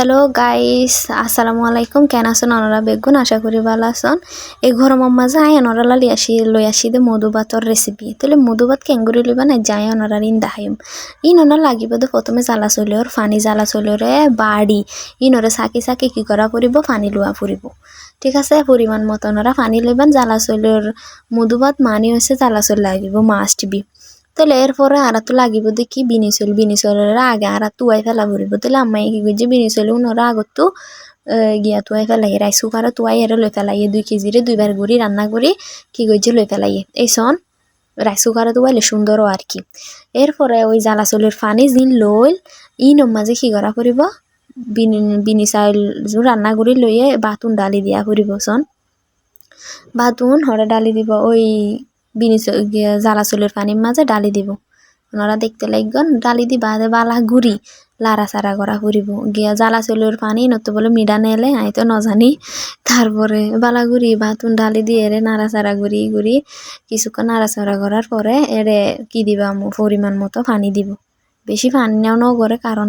Hello guys, আসসালামু আলাইকুম। কেন আছেন? অনরা বেগুন, আশা করি ভালো আছেন। এই গরমের মাঝে আই অনরা লালি আসি, লই আসি দে মধুভাতর রেসিপি তাহলে মধুভাত কেঙ্গুরি লইবা না যাই অনরা ইন দাহাইম ইন অনার লাগিব দে প্রথমে জ্বালা চলিওর ফানি জ্বালা চলিওরে বাড়ি। ইনরে চাকি চাকি কি করা ফুরিব ফানি লোৱা ফুরিব ঠিক আছে, পরিমাণ মতো ওনারা পানি লইবেন জ্বালা চলিওর মধুভাত মানি হচ্ছে জ্বালা চল লাগিব মাস্ট বি তাহলে এরপরে আর তো লাগিব দেখি বিনি চল আগে আর তুয়াই ফেলা ভরিব তাহলে আম্মাই কি করছে বিনি চল উনারা আগত গিয়া তুয়াই ফেলাই রাইস কুকারে তুয়াই এর লই ফেলাইয়ে, দুই কেজিরে দুইবার গুড়ি রান্না করি, কি করছে লই ফেলাইয়ে। এই সন রাইস কুকারে তুয়াইলে সুন্দরও আর কি। এরপরে ওই জ্বালা চলের পানি জিন লইল, ইন মাঝে কি করা করিব বিনি চাউল রান্না কৰি লইয়ে বাতুন ডালি দিয়া ফুৰিব চন বাতুন হরে ডালি দিব, ওই বিনি জ্বালা চুলের পানির মাঝে ডালি দিব। ওনারা দেখতে লাগবেন ডালি দি বাদে বালা গুড়ি, লাড়া চাড়া করা ফুরিব গিয়া জ্বালা চুলের পানি নত বলে মিডা নেলে আই তো নজানি তারপরে বালা গুড়ি বাতুন ডালি দিয়ে এরে নাড়াচাড়া গুড়ি গুড়ি, কিছুক্ষণ নাড়াচাড়া করার পরে এরে কি দিবা পরিমাণ মতো পানি দিব। বেশি পানি নেওয়া করে, কারণ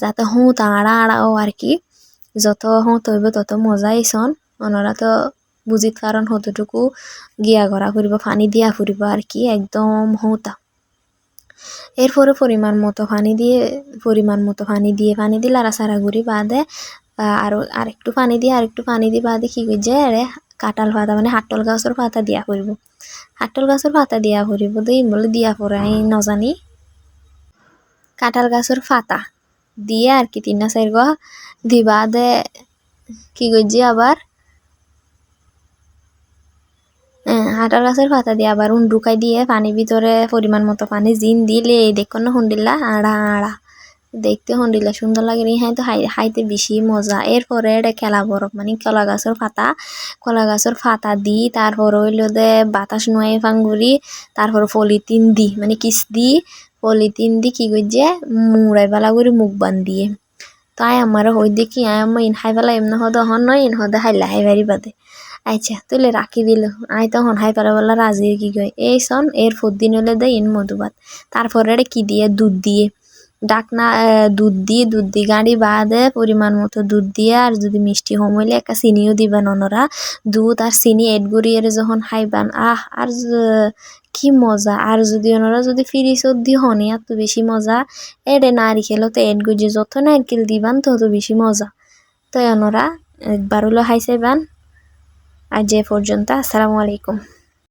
যাতে হুঁত আড়া আড়াও আর কি। যত হুঁত হইব তত মজাই সন ওনারা তো বুজিত কারণ হতটুকু গিয়া করা ফুরিব পানি দিয়া ফুরিব আর কি একদম হৌতা এরপরে পরিমাণ মতো পানি দিয়ে পরিমাণ মতো পানি দিয়ে পানি দিয়ে লাড়াচাড়া ঘুরি বাদে আরও আরেকটু পানি দিয়ে আরেকটু পানি দিয়ে বাদে কি করছে আরে কাঁঠাল পাতা মানে হাটল গাছের পাতা দিয়া ফুরিব হাটল গাছের পাতা দিয়া ফুরিব দেই বলে দিয়া পরে আমি নজানি। কাঁঠাল গাছের পাতা দিয়ে আর কি তিন চার দিবা দে, কি করছি আবার হাঁটার গাছের পাতা দিয়ে আবার উন ঢুকাই দিয়ে পানির ভিতরে পরিমাণ মতো পানি জিন দিলে দেখুন না হুন্ডিল্লা আড়া আড়া। দেখতে হন্ডিলা, সুন্দর লাগে হ্যাঁ তো হাই, হাইতে বেশি মজা। এরপরে এটা খেলা বরফ মানে কলা গাছের পাতা। কলা গাছের পাতা দি তারপর হইল দে বাতাস নুয়াই ফাঙ্গুরি, তারপর পলিথিন দি মানে কিস দি পলিথিন দি কি করছে মুড়াই বেলা করে মুখ বান দিয়ে তাই আমার হই দেখি, আয় আমার ইন হাই বেলা এমন হদ হন নয় ইন হদে হাইলা হাই বাড়ি বাদে। আচ্ছা তুলে রাখি দিল। আই তখন হাই পারা বলা রাজি কি কয়, এই সন এর দিন হলে দেয় ইন মধুবাত। তারপরে কি দিয়ে? দুধ দিয়ে। ডাকনা দুধ দিয়ে দুধ দিয়ে গাড়ি বাদে পরিমাণ মতো দুধ দিয়ে আর যদি মিষ্টি হম হইলে একটা চিনিও দিবেন ওনারা দুধ আর চিনি এড করিয়ে যখন খাইবান আহ আর কি মজা। আর যদি ওনারা যদি ফ্রিজত দি হনি আর তো বেশি মজা। এডে নারিকেলও তো এড গুজি যত নারকেল দিবান তত বেশি মজা। তো ওনারা একবার হলো খাইছে বান। আজ এ পর্যন্ত আসসালামু আলাইকুম।